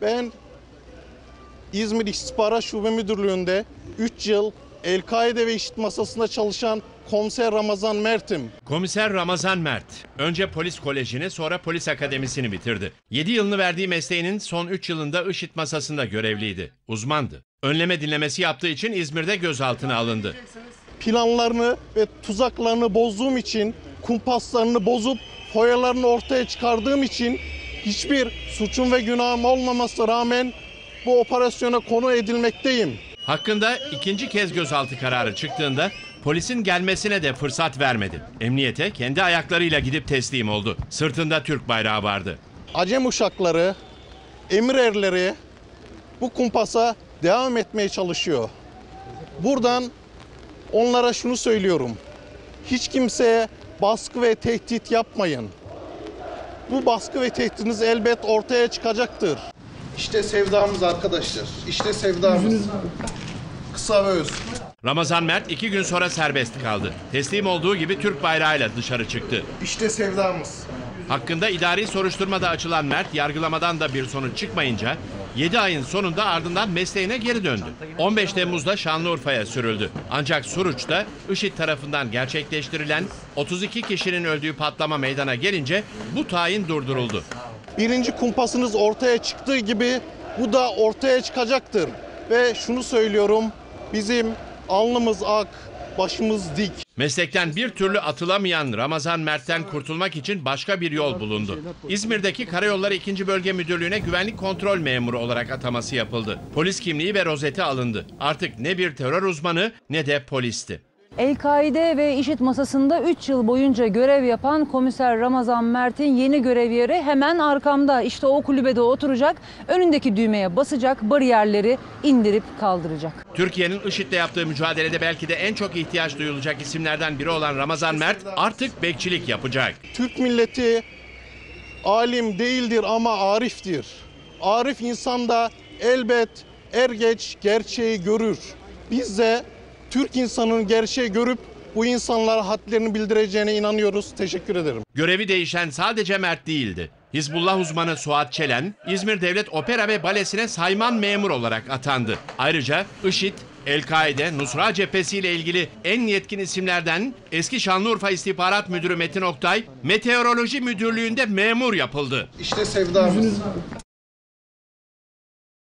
Ben İzmir İstihbarat Şube Müdürlüğü'nde 3 yıl El-Kaide ve İşit masasında çalışan komiser Ramazan Mert'im. Komiser Ramazan Mert, önce polis kolejini sonra polis akademisini bitirdi. 7 yılını verdiği mesleğinin son 3 yılında IŞİD masasında görevliydi. Uzmandı. Önleme dinlemesi yaptığı için İzmir'de gözaltına alındı. Planlarını ve tuzaklarını bozduğum için, kumpaslarını bozup foyalarını ortaya çıkardığım için hiçbir suçum ve günahım olmamasına rağmen bu operasyona konu edilmekteyim. Hakkında ikinci kez gözaltı kararı çıktığında polisin gelmesine de fırsat vermedi. Emniyete kendi ayaklarıyla gidip teslim oldu. Sırtında Türk bayrağı vardı. Acem uşakları, emir erleri bu kumpasa devam etmeye çalışıyor. Buradan onlara şunu söylüyorum. Hiç kimseye baskı ve tehdit yapmayın. Bu baskı ve tehditiniz elbet ortaya çıkacaktır. İşte sevdamız arkadaşlar. İşte sevdamız. Kısa ve öz. Ramazan Mert iki gün sonra serbest kaldı. Teslim olduğu gibi Türk bayrağıyla dışarı çıktı. İşte sevdamız. Hakkında idari soruşturmada açılan Mert yargılamadan da bir sonuç çıkmayınca 7 ayın sonunda ardından mesleğine geri döndü. 15 Temmuz'da Şanlıurfa'ya sürüldü. Ancak Suruç'ta IŞİD tarafından gerçekleştirilen 32 kişinin öldüğü patlama meydana gelince bu tayin durduruldu. Birinci kumpasınız ortaya çıktığı gibi bu da ortaya çıkacaktır. Ve şunu söylüyorum. Bizim alnımız ak, başımız dik. Meslekten bir türlü atılamayan Ramazan Mert'ten kurtulmak için başka bir yol bulundu. İzmir'deki Karayolları 2. Bölge Müdürlüğü'ne güvenlik kontrol memuru olarak ataması yapıldı. Polis kimliği ve rozeti alındı. Artık ne bir terör uzmanı ne de polisti. El-Kaide ve IŞİD masasında 3 yıl boyunca görev yapan komiser Ramazan Mert'in yeni görev yeri hemen arkamda. İşte o kulübede oturacak, önündeki düğmeye basacak, bariyerleri indirip kaldıracak. Türkiye'nin IŞİD'le yaptığı mücadelede belki de en çok ihtiyaç duyulacak isimlerden biri olan Ramazan Mert artık bekçilik yapacak. Türk milleti alim değildir ama ariftir. Arif insan da elbet er geç gerçeği görür. Biz de Türk insanının gerçeği görüp bu insanlara hadlerini bildireceğine inanıyoruz. Teşekkür ederim. Görevi değişen sadece Mert değildi. Hizbullah uzmanı Suat Çelen, İzmir Devlet Opera ve Balesi'ne sayman memur olarak atandı. Ayrıca IŞİD, El-Kaide, Nusra Cephesi ile ilgili en yetkin isimlerden eski Şanlıurfa İstihbarat Müdürü Metin Oktay, Meteoroloji Müdürlüğü'nde memur yapıldı. İşte sevdamız.